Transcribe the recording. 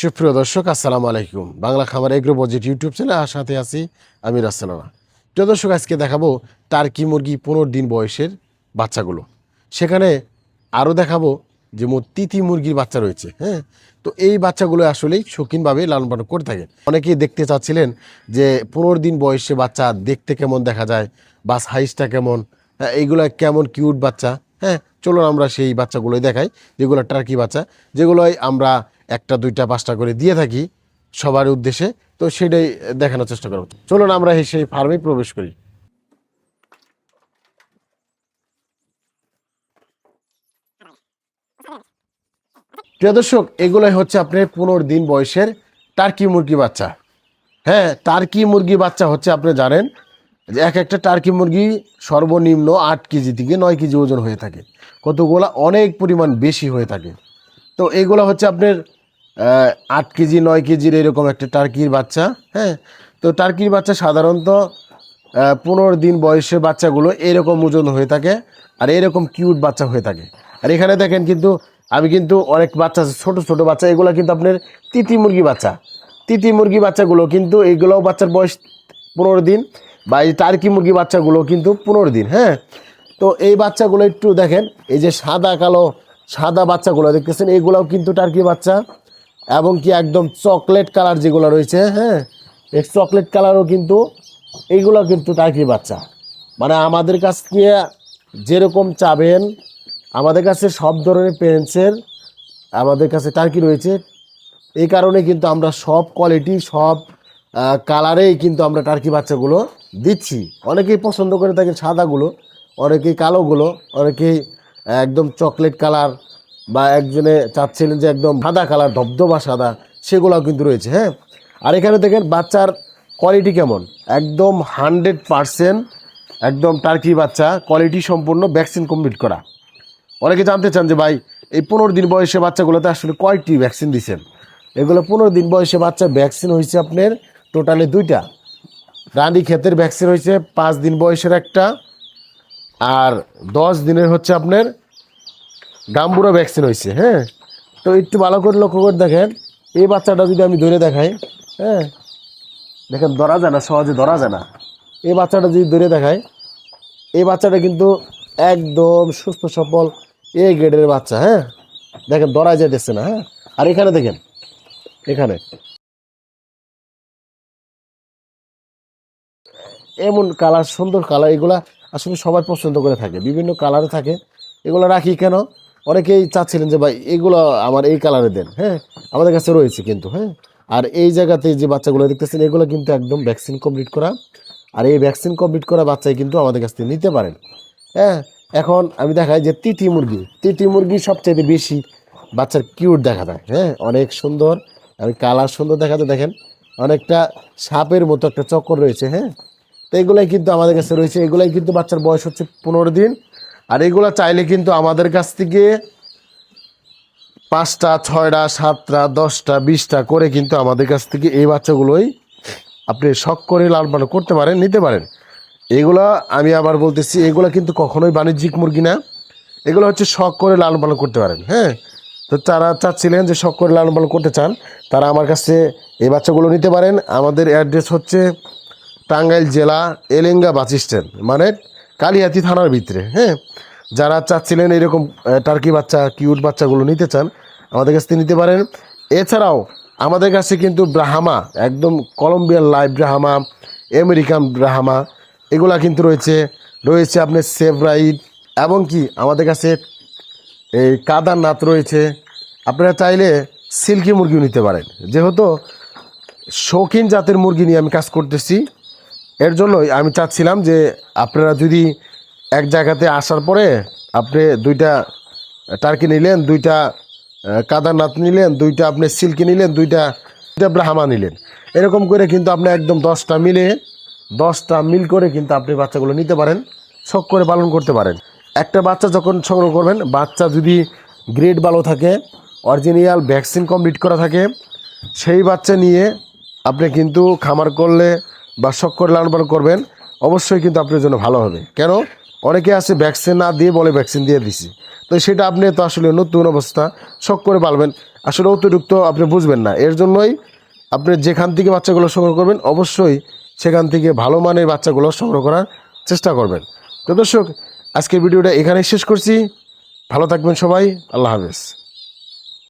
সুপ্রিয় দর্শক, আসসালামু আলাইকুম। বাংলা খাবার এগ্রো বজেট ইউটিউব চ্যানেল সাথে আছি আমি রাসেলানা। প্রিয় দর্শক, আজকে দেখাবো টার্কি মুরগি পনেরো দিন বয়সের বাচ্চাগুলো। সেখানে আরও দেখাবো যে মোট তিতি মুরগির বাচ্চা রয়েছে হ্যাঁ? তো এই বাচ্চাগুলো আসলেই শৌখিনভাবে লালন পালন করে থাকে। অনেকেই দেখতে চাচ্ছিলেন যে পনেরো দিন বয়সে বাচ্চা দেখতে কেমন দেখা যায়, বা সাইজটা কেমন হ্যাঁ এইগুলো কেমন কিউট বাচ্চা হ্যাঁ? চলুন আমরা সেই বাচ্চাগুলোই দেখাই, যেগুলো টার্কি বাচ্চা, যেগুলোই আমরা একটা, দুইটা, পাঁচটা করে দিয়ে থাকি সবার উদ্দেশ্যে। তো সেটাই দেখানোর চেষ্টা করব। চলুন আমরা সেই ফার্মে প্রবেশ করি। প্রিয় দর্শক, এগুলোই হচ্ছে আপনার পনেরো দিন বয়সের টার্কি মুরগি বাচ্চা। হ্যাঁ টার্কি মুরগি বাচ্চা হচ্ছে আপনি জানেন যে এক একটা টার্কি মুরগি সর্বনিম্ন আট কেজি থেকে নয় কেজি ওজন হয়ে থাকে। কতগুলা অনেক পরিমাণ বেশি হয়ে থাকে। তো এগুলো হচ্ছে আপনার আট কেজি, নয় কেজির এরকম একটা টার্কির বাচ্চা হ্যাঁ? তো টার্কির বাচ্চা সাধারণত পনেরো দিন বয়সের বাচ্চাগুলো এরকম ওজন হয়ে থাকে আর এরকম কিউট বাচ্চা হয়ে থাকে। আর এখানে দেখেন কিন্তু, আমি কিন্তু অনেক বাচ্চা ছোট ছোট বাচ্চা, এগুলো কিন্তু আপনার তিতি মুরগি বাচ্চা। তিতি মুরগি বাচ্চাগুলো কিন্তু এইগুলোও বাচ্চার বয়স পনেরো দিন বা এই টার্কি মুরগি বাচ্চাগুলো কিন্তু পনেরো দিন হ্যাঁ? তো এই বাচ্চাগুলো একটু দেখেন, এই যে সাদা, কালো, সাদা বাচ্চাগুলো দেখতেছেন এইগুলোও কিন্তু টার্কি বাচ্চা। এবং কি একদম চকলেট কালার যেগুলো রয়েছে হ্যাঁ? এই চকলেট কালারও কিন্তু, এইগুলো কিন্তু টার্কি বাচ্চা। মানে আমাদের কাছ থেকে যেরকম চাবেন, আমাদের কাছে সব ধরনের পেন্সের আমাদের কাছে টার্কি রয়েছে। এই কারণে কিন্তু আমরা সব কোয়ালিটি সব কালারেই কিন্তু আমরা টার্কি বাচ্চাগুলো দিচ্ছি। অনেকেই পছন্দ করে থাকেন সাদাগুলো, অনেকেই কালোগুলো, অনেকেই একদম চকলেট কালার বা একজনে চাচ্ছিলেন যে একদম সাদা কালার, ধবধবা সাদা, সেগুলোও কিন্তু রয়েছে হ্যাঁ? আর এখানে দেখেন বাচ্চার কোয়ালিটি কেমন? একদম হান্ড্রেড পারসেন্ট একদম টার্কি বাচ্চা কোয়ালিটি সম্পূর্ণ ভ্যাকসিন কমপ্লিট করা। অনেকে জানতে চান যে ভাই, এই পনেরো দিন বয়সে বাচ্চাগুলোতে আসলে কয়টি ভ্যাকসিন দিচ্ছেন? এগুলো পনেরো দিন বয়সে বাচ্চা ভ্যাকসিন হয়েছে আপনার টোটালে দুইটা। রানী ক্ষেতের ভ্যাকসিন হয়েছে, পাঁচ দিন বয়সের একটা, আর দশ দিনের হচ্ছে আপনার গাম্বুরা ভ্যাকসিন হয়েছে হ্যাঁ? তো একটু ভালো করে লক্ষ্য করে দেখেন, এই বাচ্চাটা যদি আমি ধরে দেখাই হ্যাঁ? দেখেন, ধরা যায় না, সহজে ধরা যায় না। এই বাচ্চাটা যদি ধরে দেখায় এই বাচ্চাটা কিন্তু একদম সুস্থ, সবল, এ গ্রেডের বাচ্চা হ্যাঁ? দেখেন, ধরা যেতেছে না হ্যাঁ? আর এখানে দেখেন, এখানে। এমন কালার সুন্দর কালার এগুলা আসলে সবাই পছন্দ করে থাকে। বিভিন্ন কালারে থাকে। এগুলো রাখি কেন? অনেকেই চাচ্ছিলেন যে, ভাই, এগুলো আমার এই কালারে দেন। হ্যাঁ আমাদের কাছে রয়েছে কিন্তু হ্যাঁ। আর এই জায়গাতে যে বাচ্চাগুলো দেখতেছেন, এগুলো কিন্তু একদম ভ্যাকসিন কমপ্লিট করা। আর এই ভ্যাকসিন কমপ্লিট করা বাচ্চাই কিন্তু আমাদের কাছ থেকে নিতে পারেন। হ্যাঁ এখন আমি দেখাই যে তিতি মুরগি। তিতি মুরগি সবচেয়ে বেশি বাচ্চার কিউট দেখা যায় হ্যাঁ। অনেক সুন্দর, আর কালার সুন্দর দেখা যায়, দেখেন। অনেকটা সাপের মতো একটা চক্কর রয়েছে হ্যাঁ। তো এগুলাই কিন্তু আমাদের কাছে রয়েছে। এগুলাই কিন্তু বাচ্চার বয়স হচ্ছে পনেরো দিন। আর এগুলা চাইলে কিন্তু আমাদের কাছ থেকে পাঁচটা, ছয়টা, সাতটা, দশটা, বিশটা করে কিন্তু আমাদের কাছ থেকে এই বাচ্চাগুলোই আপনি শখ করে লাল পালন করতে পারেন, নিতে পারেন। এগুলা আমি আবার বলতেছি, এগুলা কিন্তু কখনোই বাণিজ্যিক মুরগি না। এগুলো হচ্ছে শখ করে লালন পালন করতে পারেন হ্যাঁ? তো তারা চাচ্ছিলেন যে শখ করে লালন পালন করতে চান, তারা আমার কাছে এই বাচ্চাগুলো নিতে পারেন। আমাদের অ্যাড্রেস হচ্ছে টাঙ্গাইল জেলা এলেঙ্গা বাস স্ট্যান্ড মানে কালিহাতি থানার ভিতরে হ্যাঁ? যারা চাচ্ছিলেন এরকম টার্কি বাচ্চা কিউট বাচ্চাগুলো নিতে চান, আমাদের কাছ থেকে নিতে পারেন। এছাড়াও আমাদের কাছে কিন্তু ব্রাহামা একদম Colombian live Brahma American Brahma এগুলা কিন্তু রয়েছে। রয়েছে আপনার সেভরাইট এবং কি আমাদের কাছে এই কাদার নাত রয়েছে। আপনারা চাইলে সিল্কি মুরগিও নিতে পারেন। যেহেতু শৌখিন জাতের মুরগি নিয়ে আমি কাজ করতেছি এর জন্যই আমি চাচ্ছিলাম যে আপনারা যদি এক জায়গাতে আসার পরে আপনি দুইটা টার্কি নিলেন, দুইটা কাদারনাথ নিলেন, দুইটা আপনি সিল্কি নিলেন, দুইটা দুইটা ব্রাহ্মা নিলেন। এরকম করে কিন্তু আপনি একদম দশটা মিলে, দশটা মিল করে কিন্তু আপনি বাচ্চাগুলো নিতে পারেন, শখ করে পালন করতে পারেন। একটা বাচ্চা যখন সংগ্রহ করবেন, বাচ্চা যদি গ্রেড ভালো থাকে অরিজিনাল ভ্যাকসিন কমপ্লিট করা থাকে, সেই বাচ্চা নিয়ে আপনি কিন্তু খামার করলে বা শখ করে লালন পালন করবেন, অবশ্যই কিন্তু আপনার জন্য ভালো হবে। কেন? অনেকে আছে ভ্যাকসিন না দিয়ে বলে ভ্যাকসিন দিয়ে দিছি। তো সেটা আপনি তো আসলে নতুন অবস্থা, শখ করে পালবেন। আসলে অতিরিক্ত আপনি বুঝবেন না। এর জন্যই আপনি যেখান থেকে বাচ্চাগুলো সংগ্রহ করবেন, অবশ্যই সেখান থেকে ভালো মানের বাচ্চাগুলো সংগ্রহ করার চেষ্টা করবেন। তো দর্শক, আজকের ভিডিওটা এখানেই শেষ করছি। ভালো থাকবেন সবাই। আল্লাহ হাফেজ।